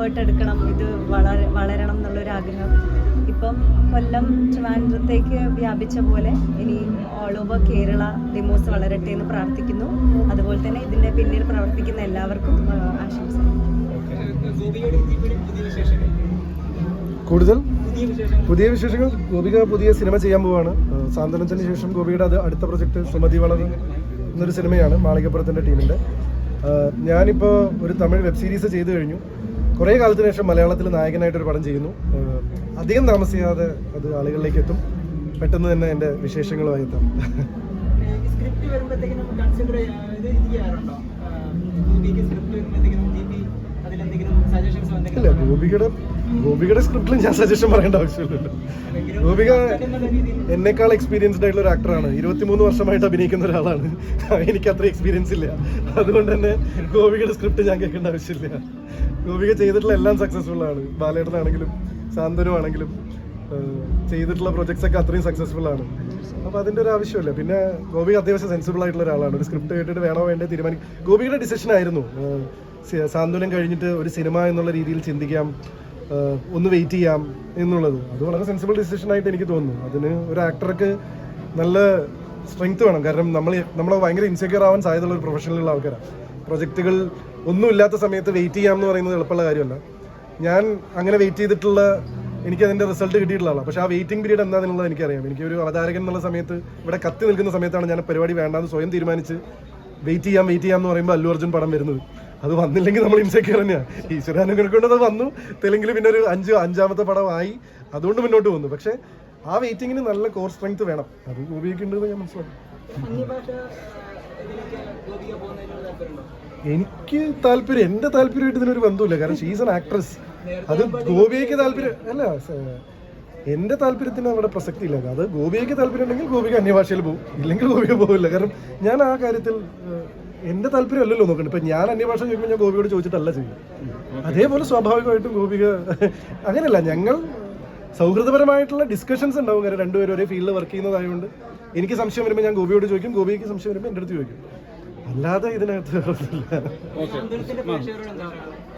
Effort എടുക്കണം. ഇത് വളര വളരണം എന്നുള്ളൊരു ആഗ്രഹം. ഇപ്പം കൊല്ലം ട്രിവാൻഡ്രത്തേക്ക് വ്യാപിച്ച പോലെ ഇനി ഓൾ ഓവർ കേരള ഡിമോസ് വളരട്ടെ എന്ന് പ്രാർത്ഥിക്കുന്നു. അതുപോലെ തന്നെ ഇതിന്റെ പിന്നിൽ പ്രവർത്തിക്കുന്ന എല്ലാവർക്കും ആ, ആശംസ കൂടുതൽ? പുതിയ വിശേഷങ്ങൾ. ഗോപിക പുതിയ സിനിമ ചെയ്യാൻ പോവാണ്. സാന്ത്വനത്തിന് ശേഷം ഗോപിയുടെ അത് അടുത്ത പ്രൊജക്ട് സുമതി വളർ എന്നൊരു സിനിമയാണ് മാളികപ്പുറത്തിന്റെ ടീമിന്റെ ഞാനിപ്പോൾ ഒരു തമിഴ് വെബ് സീരീസ് ചെയ്തു കഴിഞ്ഞു. കുറേ കാലത്തിന് ശേഷം മലയാളത്തിൽ നായകനായിട്ടൊരു പടം ചെയ്യുന്നു. അധികം താമസിയാതെ അത് ആളുകളിലേക്ക് എത്തും പെട്ടെന്ന് തന്നെ എന്റെ വിശേഷങ്ങളുമായി എത്താം. സ്ക്രിപ്റ്റ് വരുമ്പോഴത്തേക്കും കൺസിഡർ ചെയ്യാറുണ്ടോ? സ്ക്രിപ്റ്റ് വരുമ്പോഴത്തേക്കും ഇല്ല ഗോപികയുടെ ഗോപികയുടെ സ്ക്രിപ്റ്റിൽ ഞാൻ സജഷൻ പറയേണ്ട ആവശ്യമില്ലല്ലോ. ഗോപിക എന്നെക്കാൾ എക്സ്പീരിയൻസ്ഡ് ആയിട്ടുള്ള ഒരു ആക്ടറാണ് ഇരുപത്തിമൂന്ന് വർഷമായിട്ട് അഭിനയിക്കുന്ന ഒരാളാണ്. എനിക്ക് അത്ര എക്സ്പീരിയൻസ് ഇല്ല. അതുകൊണ്ട് തന്നെ ഗോപികയുടെ സ്ക്രിപ്റ്റ് ഞാൻ കേൾക്കേണ്ട ആവശ്യമില്ല. ഗോപിക ചെയ്തിട്ടുള്ള എല്ലാം സക്സസ്ഫുൾ ആണ്. ബാലേട്ടനാണെങ്കിലും സാന്ത്വനമാണെങ്കിലും ചെയ്തിട്ടുള്ള പ്രൊജക്ട്സ് ഒക്കെ അത്രയും സക്സസ്ഫുൾ ആണ്. അപ്പോൾ അതിന്റെ ഒരു ആവശ്യമില്ല. പിന്നെ ഗോപിക അത്യാവശ്യം സെൻസിബിൾ ആയിട്ടുള്ള ഒരാളാണ്. ഒരു സ്ക്രിപ്റ്റ് കേട്ടിട്ട് വേണോ വേണ്ടേ തീരുമാനിക്കും ഗോപികയുടെ ഡിസിഷൻ ആയിരുന്നു. സാന്ത്വനം കഴിഞ്ഞിട്ട് ഒരു സിനിമ എന്നുള്ള രീതിയിൽ ചിന്തിക്കാം ഒന്ന് വെയിറ്റ് ചെയ്യാം എന്നുള്ളത്. അത് വളരെ സെൻസിബിൾ ഡിസിഷൻ ആയിട്ട് എനിക്ക് തോന്നുന്നു. അതിന് ഒരു ആക്ടർക്ക് നല്ല സ്ട്രെങ്ത് വേണം. കാരണം നമ്മൾ നമ്മൾ ഭയങ്കര ഇൻസെക്യൂർ ആവാൻ സാധ്യതയുള്ള ഒരു പ്രൊഫഷണലുള്ള ആൾക്കാരാണ് പ്രൊജക്റ്റുകൾ ഒന്നുമില്ലാത്ത സമയത്ത് വെയിറ്റ് ചെയ്യാം എന്ന് പറയുന്നത് എളുപ്പമുള്ള കാര്യമല്ല. ഞാൻ അങ്ങനെ വെയിറ്റ് ചെയ്തിട്ടുള്ള എനിക്ക് അതിന്റെ റിസൾട്ട് കിട്ടിയിട്ടുള്ള ആളാണ് പക്ഷേ ആ വെയിറ്റിംഗ് പീരീഡ് എന്താണെന്നുള്ളത് എനിക്കറിയാം. എനിക്ക് ഒരു അവതാരകൻ എന്നുള്ള സമയത്ത് ഇവിടെ കത്തി നിൽക്കുന്ന സമയത്താണ് ഞാൻ പരിപാടി വേണ്ടാന്ന് സ്വയം തീരുമാനിച്ച് വെയിറ്റ് ചെയ്യാം വെയിറ്റ് ചെയ്യാം എന്ന് പറയുമ്പോൾ അല്ലു അർജുൻ പടം വരുന്നത്. അത് വന്നില്ലെങ്കിൽ നമ്മൾ ഇൻസെക്യൂർ തന്നെയാണ് ഈശ്വരാനുഗ്രഹം കൊണ്ട് അത് വന്നു. തെലുങ്കിൽ പിന്നെ ഒരു അഞ്ച് അഞ്ചാമത്തെ പടമായി അതുകൊണ്ട് മുന്നോട്ട് വന്നു പക്ഷേ ആ വെയിറ്റിങ്ങിന് നല്ല കോർ സ്ട്രെങ്ത് വേണം. അത് ഉപയോഗിക്കേണ്ടത് ഞാൻ മനസ്സിലാക്കി എനിക്ക് താല്പര്യം എന്റെ താല്പര്യമായിട്ട് ഇതിനൊരു ബന്ധമില്ല കാരണം ഷീസ് ആക്ട്രസ് അത് ഗോപിയയ്ക്ക് താല്പര്യം അല്ല എന്റെ താല്പര്യത്തിന് അവിടെ പ്രസക്തി ഇല്ല അത് ഗോപിയയ്ക്ക് താല്പര്യം ഉണ്ടെങ്കിൽ ഗോപിക അന്യഭാഷയിൽ പോകും. ഇല്ലെങ്കിൽ ഗോപിക പോകില്ല കാരണം ഞാൻ ആ കാര്യത്തിൽ എന്റെ താല്പര്യം അല്ലല്ലോ നോക്കണ്ട ഇപ്പൊ ഞാൻ അന്യഭാഷ ചോദിക്കുമ്പോൾ ഞാൻ ഗോപിയോട് ചോദിച്ചിട്ടല്ല ചെയ്യും അതേപോലെ സ്വാഭാവികമായിട്ടും ഗോപിക അങ്ങനെയല്ല ഞങ്ങൾ സൗഹൃദപരമായിട്ടുള്ള ഡിസ്കഷൻസ് ഉണ്ടാവും കാരണം രണ്ടുപേരും ഒരേ ഫീൽഡിൽ വർക്ക് ചെയ്യുന്നതായതുകൊണ്ട് എനിക്ക് സംശയം വരുമ്പോൾ ഞാൻ ഗോപിയോട് ചോദിക്കും ഗോപിക്ക് സംശയം വരുമ്പോൾ എന്റെ അടുത്ത് ചോദിക്കും. അല്ലാതെ ഇതിനകത്ത്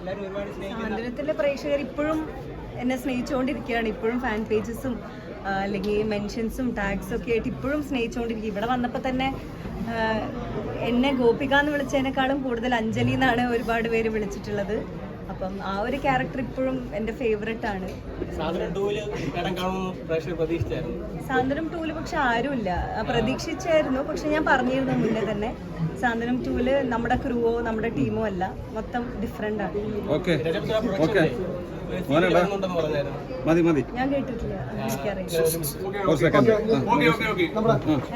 സാന്ത്വനത്തിന്റെ പ്രേക്ഷകർ ഇപ്പോഴും എന്നെ സ്നേഹിച്ചുകൊണ്ടിരിക്കുകയാണ്. ഇപ്പോഴും ഫാൻ പേജസും അല്ലെങ്കിൽ മെൻഷൻസും ടാഗ്സും ഒക്കെ ആയിട്ട് ഇപ്പോഴും സ്നേഹിച്ചുകൊണ്ടിരിക്കും ഇവിടെ വന്നപ്പോൾ തന്നെ എന്നെ ഗോപിക എന്ന് വിളിച്ചതിനേക്കാളും കൂടുതൽ അഞ്ജലി എന്നാണ് ഒരുപാട് പേര് വിളിച്ചിട്ടുള്ളത്. അപ്പം ആ ഒരു ക്യാരക്ടർ ഇപ്പോഴും എന്റെ ഫേവറേറ്റ് ആണ്. സാന്ത്വനം ടൂൽ പക്ഷെ ആരുമില്ല. ആ, പ്രതീക്ഷിച്ചായിരുന്നു. പക്ഷെ ഞാൻ പറഞ്ഞിരുന്നു മുന്നേ തന്നെ സാന്ത്വനം ടൂൽ നമ്മുടെ ക്രൂവോ നമ്മുടെ ടീമോ അല്ല. മൊത്തം ഡിഫറെന്റ് ആണ്. ഞാൻ കേട്ടിട്ടില്ല. എനിക്കറിയാം